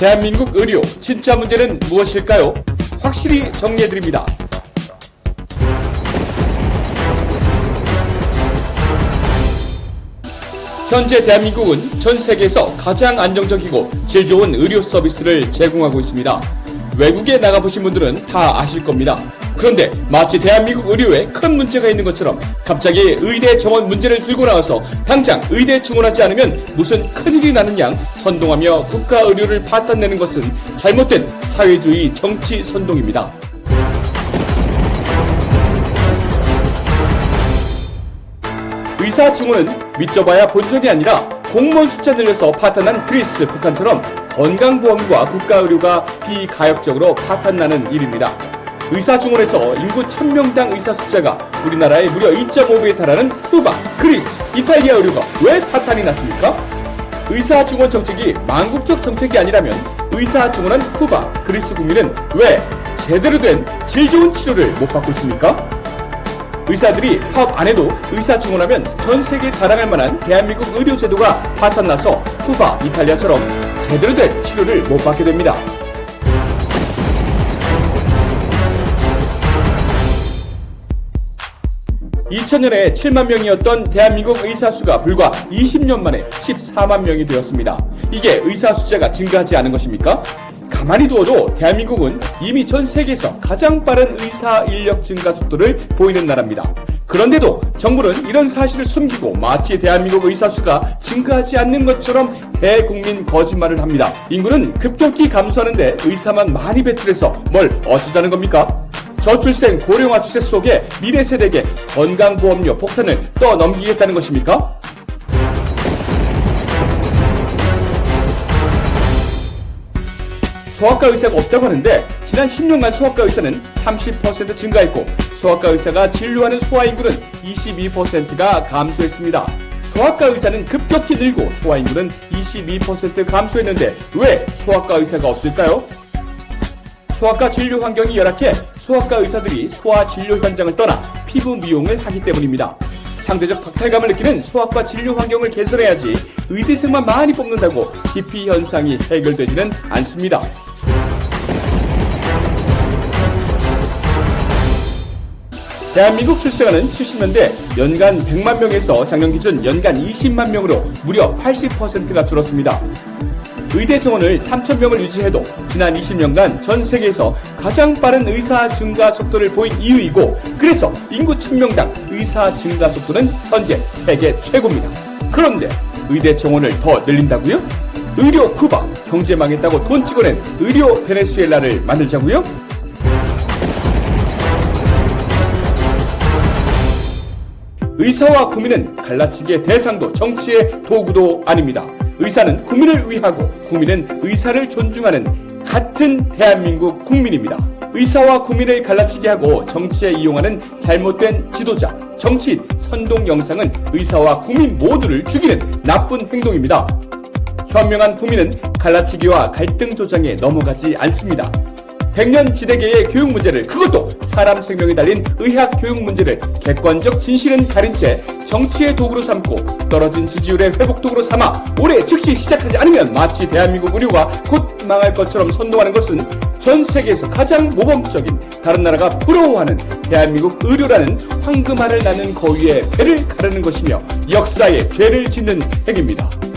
대한민국 의료 진짜 문제는 무엇일까요? 확실히 정리해드립니다. 현재 대한민국은 전 세계에서 가장 안정적이고 질 좋은 의료 서비스를 제공하고 있습니다. 외국에 나가보신 분들은 다 아실 겁니다. 그런데 마치 대한민국 의료에 큰 문제가 있는 것처럼 갑자기 의대 정원 문제를 들고 나와서 당장 의대 증원하지 않으면 무슨 큰일이 나는 양 선동하며 국가 의료를 파탄내는 것은 잘못된 사회주의 정치 선동입니다. 의사 증원은 믿져봐야 본전이 아니라 공무원 숫자 늘려서 파탄난 그리스, 북한처럼 건강보험과 국가의료가 비가역적으로 파탄나는 일입니다. 의사 증원에서 인구 1000명당 의사 숫자가 우리나라의 무려 2.5배에 달하는 쿠바, 그리스, 이탈리아 의료가 왜 파탄이 났습니까? 의사 증원 정책이 망국적 정책이 아니라면 의사 증원한 쿠바, 그리스 국민은 왜 제대로 된 질 좋은 치료를 못 받고 있습니까? 의사들이 파업 안 해도 의사 증원하면 전 세계 자랑할 만한 대한민국 의료 제도가 파탄나서 쿠바, 이탈리아처럼 제대로 된 치료를 못 받게 됩니다. (2000년에) 7만 명이었던 대한민국 의사 수가 불과 20년 만에 14만 명이 되었습니다. 이게 의사 숫자가 증가하지 않은 것입니까? 가만히 두어도 대한민국은 이미 전 세계에서 가장 빠른 의사 인력 증가 속도를 보이는 나라입니다. 그런데도 정부는 이런 사실을 숨기고 마치 대한민국 의사 수가 증가하지 않는 것처럼 대국민 거짓말을 합니다. 인구는 급격히 감소하는데 의사만 많이 배출해서 뭘 어쩌자는 겁니까? 저출생 고령화 추세 속에 미래 세대에게 건강보험료 폭탄을 떠넘기겠다는 것입니까? 소아과 의사가 없다고 하는데 지난 10년간 소아과 의사는 30% 증가했고 소아과 의사가 진료하는 소아 인구는 22%가 감소했습니다. 소아과 의사는 급격히 늘고 소아 인구는 22% 감소했는데 왜 소아과 의사가 없을까요? 소아과 진료 환경이 열악해 소아과 의사들이 소아 진료 현장을 떠나 피부 미용을 하기 때문입니다. 상대적 박탈감을 느끼는 소아과 진료 환경을 개선해야지 의대생만 많이 뽑는다고 기피 현상이 해결되지는 않습니다. 대한민국 출생아는 70년대 연간 100만 명에서 작년 기준 연간 20만 명으로 무려 80%가 줄었습니다. 의대 정원을 3,000명을 유지해도 지난 20년간 전 세계에서 가장 빠른 의사 증가 속도를 보인 이유이고 그래서 인구 1000명당 의사 증가 속도는 현재 세계 최고입니다. 그런데 의대 정원을 더 늘린다고요? 의료 쿠바, 경제 망했다고 돈 찍어낸 의료 베네수엘라를 만들자고요? 의사와 국민은 갈라치기의 대상도 정치의 도구도 아닙니다. 의사는 국민을 위하고 국민은 의사를 존중하는 같은 대한민국 국민입니다. 의사와 국민을 갈라치게 하고 정치에 이용하는 잘못된 지도자, 정치인, 선동 영상은 의사와 국민 모두를 죽이는 나쁜 행동입니다. 현명한 국민은 갈라치기와 갈등 조장에 넘어가지 않습니다. 백년 지대계의 교육 문제를 그것도 사람 생명이 달린 의학 교육 문제를 객관적 진실은 가린 채 정치의 도구로 삼고 떨어진 지지율의 회복 도구로 삼아 올해 즉시 시작하지 않으면 마치 대한민국 의료가 곧 망할 것처럼 선동하는 것은 전 세계에서 가장 모범적인 다른 나라가 부러워하는 대한민국 의료라는 황금알을 낳는 거위의 배를 가르는 것이며 역사에 죄를 짓는 행위입니다.